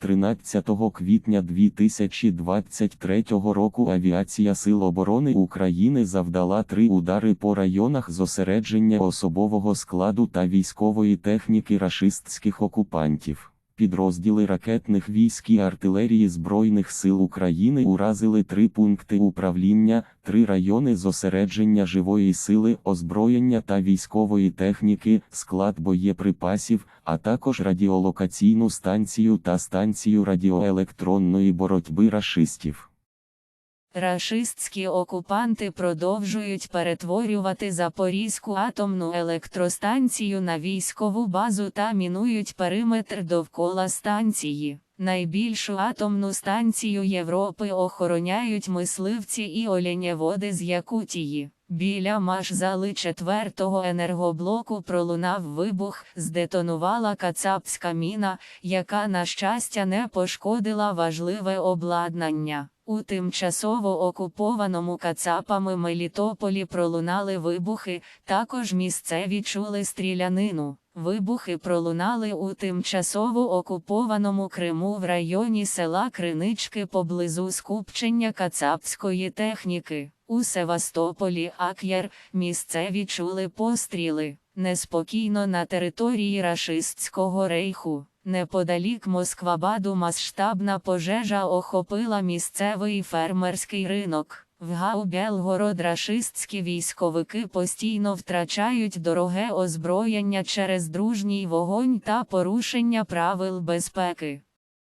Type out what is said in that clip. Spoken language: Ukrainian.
13 квітня 2023 року авіація Сил оборони України завдала три удари по районах зосередження особового складу та військової техніки рашистських окупантів. Підрозділи ракетних військ і артилерії Збройних сил України уразили три пункти управління, три райони зосередження живої сили, озброєння та військової техніки, склад боєприпасів, а також радіолокаційну станцію та станцію радіоелектронної боротьби рашистів. Рашистські окупанти продовжують перетворювати Запорізьку атомну електростанцію на військову базу та мінують периметр довкола станції. Найбільшу атомну станцію Європи охороняють мисливці і оленєводи з Якутії. Біля Машзали 4-го енергоблоку пролунав вибух, здетонувала кацапська міна, яка, на щастя, не пошкодила важливе обладнання. У тимчасово окупованому кацапами Мелітополі пролунали вибухи, також місцеві чули стрілянину. Вибухи пролунали у тимчасово окупованому Криму в районі села Кринички поблизу скупчення кацапської техніки. У Севастополі Ак'єр місцеві чули постріли. Неспокійно на території рашистського рейху. Неподалік Москвабаду масштабна пожежа охопила місцевий фермерський ринок. В Гау Белгород рашистські військовики постійно втрачають дороге озброєння через дружній вогонь та порушення правил безпеки.